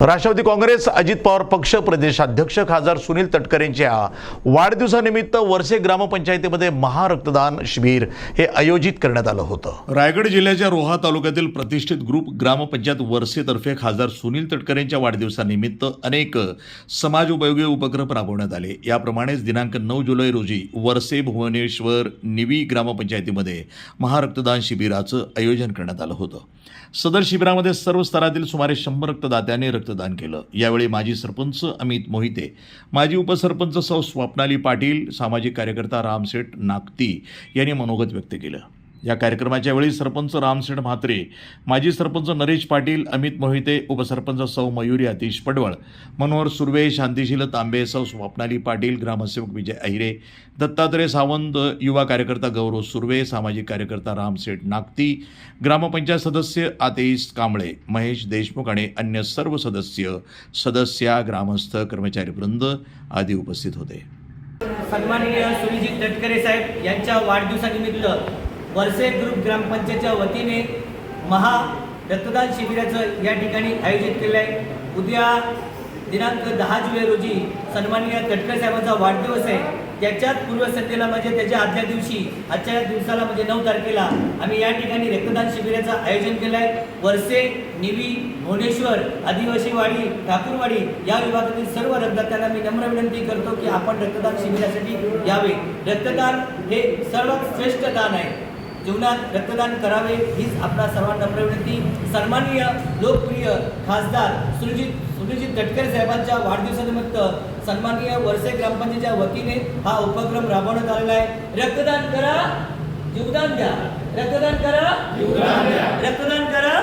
राष्ट्रवादी काँग्रेस अजित पवार पक्ष प्रदेशाध्यक्ष खासदार सुनील तटकरेंच्या वाढदिवसानिमित्त वर्षे ग्रामपंचायतीमध्ये महारक्तदान शिबिर हे आयोजित करण्यात आलं होतं. रायगड जिल्ह्याच्या रोहा तालुक्यातील प्रतिष्ठित ग्रुप ग्रामपंचायत वर्षेतर्फे खासदार सुनील तटकरेंच्या वाढदिवसानिमित्त अनेक समाज उपयोगी उपक्रम राबवण्यात आले. याप्रमाणेच दिनांक नऊ जुलै रोजी वर्षे भुवनेश्वर निवी ग्रामपंचायतीमध्ये महारक्तदान शिबिराचं आयोजन करण्यात आलं होतं. सदर शिबिरामध्ये सर्व स्तरातील सुमारे शंभर रक्तदात्यांनी रक्तदान केलं. यावेळी माजी सरपंच अमित मोहिते माजी उपसरपंच सौ स्वप्नाली पाटील सामाजिक कार्यकर्ता रामसेठ नागती यांनी मनोगत व्यक्त केलं. या कार्यक्रमाच्या वेळी सरपंच रामसेठ म्हात्रे माजी सरपंच नरेश पाटील अमित मोहिते उपसरपंच सौ मयुरी अतिश पडवळ मनोहर सुर्वे शांतिशील तांबे सौ स्वप्नाली पाटील ग्रामसेवक विजय अहिरे दत्तात्रय सावंत युवा कार्यकर्ता गौरव सुर्वे सामाजिक कार्यकर्ता रामसेठ नागती ग्रामपंचायत सदस्य आतेश कांबळे महेश देशमुख आणि अन्य सर्व सदस्य सदस्या ग्रामस्थ कर्मचारी वृंद आदी उपस्थित होते. सन्माननीय सुनीजी तटकरे साहेब यांच्या वाढदिवसानिमित्त वर्से ग्रुप ग्रामपंचायतच्या वतीने महा रक्तदान शिबिराचं या ठिकाणी आयोजित केलं आहे. उद्या दिनांक दहा जुलै रोजी सन्माननीय तटकर साहेबांचा वाढदिवस आहे. त्याच्याच पूर्वसंध्येला म्हणजे त्याच्या आदल्या दिवशी आजच्या दिवसाला म्हणजे नऊ तारखेला आम्ही या ठिकाणी रक्तदान शिबिराचं आयोजन केलं आहे. वर्से निवी भुवनेश्वर आदिवासीवाडी ठाकूरवाडी या विभागातील सर्व रक्तदात्यांना मी नम्र विनंती करतो की आपण रक्तदान शिबिरासाठी यावे. रक्तदान हे सर्वात श्रेष्ठ दान आहे. जीवनात रक्तदान करावे हीच आपला सर्वांना प्रवृत्ती सन्माननीय लोकप्रिय खासदार सुरजित सुरजित तटकरे साहेबांच्या वाढदिवसानिमित्त सन्माननीय वरसे ग्रामपंचायतीच्या वतीने हा उपक्रम राबवण्यात आलेला आहे. रक्तदान करा जीवदान द्या. रक्तदान करा रक्तदान करा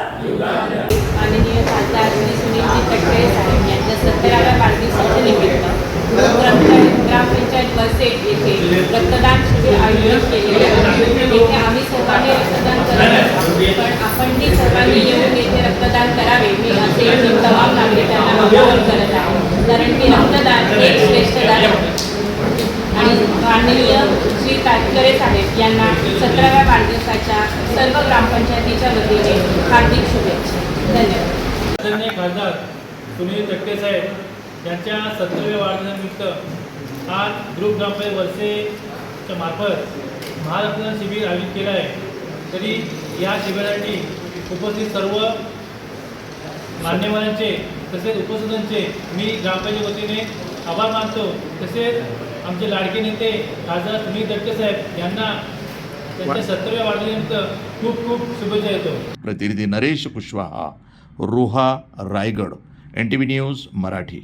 माननीय खासदार श्री सुनीलजी तटकरे साहेब यांच्या सत्तराव्या वाढदिवसाच्या निमित्त ग्रामपंचायत ग्रामपंचायत वर्षे येथे रक्तदान शिबिर आयोजित केलेले आहे येथे आम्ही सर्वांनी रक्तदान करत असतो पण आपणही सर्वांनी येऊन येथे रक्तदान करावे मी असे मी तमाम नागरिकांना आवाहन करत आहे कारण की रक्तदान हे एक श्रेष्ठ दान आहे आणि माननीय श्री साहेब यांना सतराव्या वाढदिवसाच्या सर्व ग्रामपंचायतीच्या वतीने हार्दिक शुभेच्छा. धन्यवाद. खासदार सुनील तटके साहेब यांच्या सतराव्या वाढदिवसानिमित्त आज ग्रुप ग्रामपंचायत वर्षेच्या मार्फत महारत्न शिबिर आयोजित केलं आहे. तरी या शिबिरासाठी उपस्थित सर्व मान्यवरांचे तसेच उपस्थितांचे मी ग्रामपंचायत वतीने आभार मानतो. तसेच आमचे लाडके नेते खासदार सुनील तटके साहेब यांना त्यांच्या सत्तराव्या वाढदिवसानिमित्त खूप खूप शुभेच्छा देतो. प्रतिनिधी Naresh Kushwaha Roha Raigad N T V news Marathi.